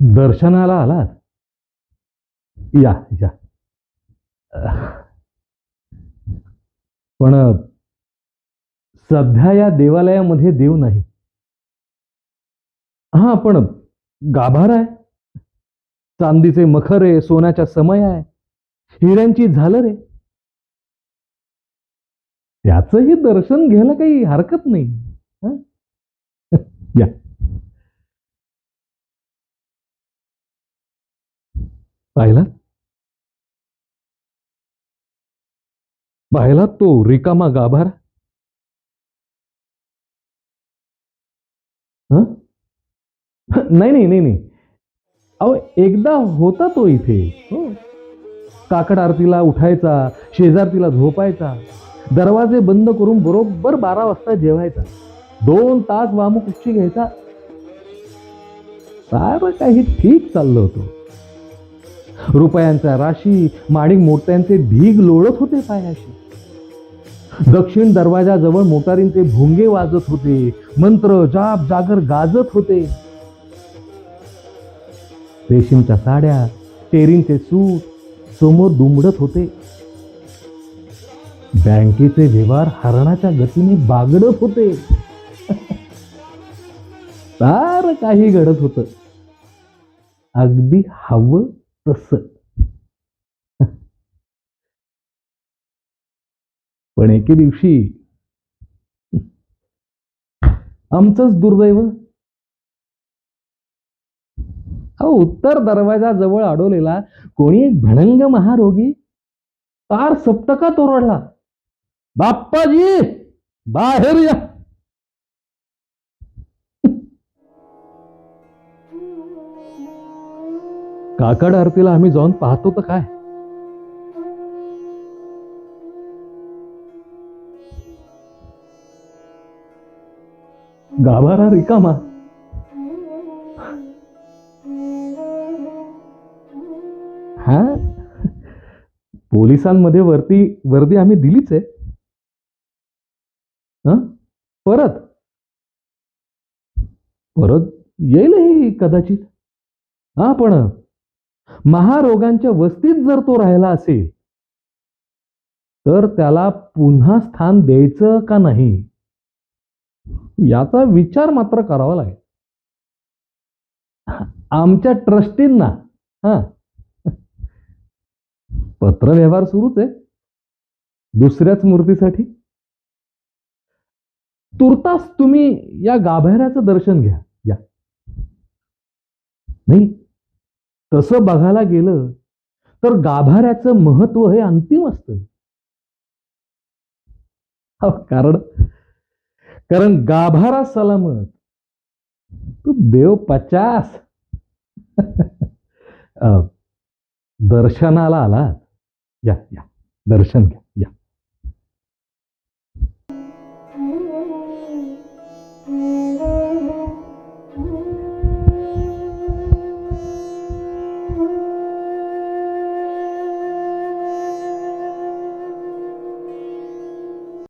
दर्शनाला आलात? या या. पण सध्या या देवालयामध्ये देव नाही. हा पण गाभार आहे. चांदीचे मखर आहे सोन्याच्या समय आहे. हिऱ्यांची झालं रे त्याचंही दर्शन घ्यायला काही हरकत नाही. या. पाहिला? पाहिला तो रिकामा गाभारा? नाही नाही नाही नाही. अहो एकदा होता तो इथे. हो. काकड आरतीला उठायचा शेजारतीला झोपायचा दरवाजे बंद करून बरोबर बारा वाजता जेवायचा. दोन तास वामुकुक्षी घ्यायचा. साहेब काही ठीक चाललं होतं. रुपयांचा राशी माणिक मोत्यांचे ढीग लोळत होते पायाशी. दक्षिण दरवाजाजवळ मोटारींचे भोंगे वाजत होते. मंत्र जाप जागर गाजत होते. रेशीमच्या साड्या टेरींचे सूट समोर दुमडत होते. बँकेचे व्यवहार हरणाच्या गतीने बागडत होते. सार काही घडत होत. अगदी हवं तसं. पण एके दिवशी आमचंच दुर्दैव. अहो उत्तर दरवाजा जवळ अडवलेला कोणी एक भणंग महारोगी तार सप्तकात ओरडला बाप्पाजी बाहेर या. काकड आरतीला आम्ही जाऊन पाहतो तर काय? गाभारा रिकामा. हा? पोलिसांमध्ये वरती वर्दी आम्ही दिलीच आहे. परत? परत येईलही कदाचित. हा पण महारोगांच्या वस्तीत जर तो राहिला असेल तर त्याला पुन्हा स्थान द्यायचं का नाही? याचा विचार मात्र करावा लागेल. आमच्या ट्रस्टींना हा. पत्रव्यवहार सुरूच आहे. दुसऱ्याच मूर्तीसाठी. तुर्तास तुम्ही या गाभाऱ्याचं दर्शन घ्या. या. नाही तसं बघायला गेलं तर गाभाऱ्याचं महत्त्व हे अंतिम असतं. हो, कारण कारण गाभारा सलामत. तू देव पचास. अं, दर्शनाला आलात या या. दर्शन घ्या. या.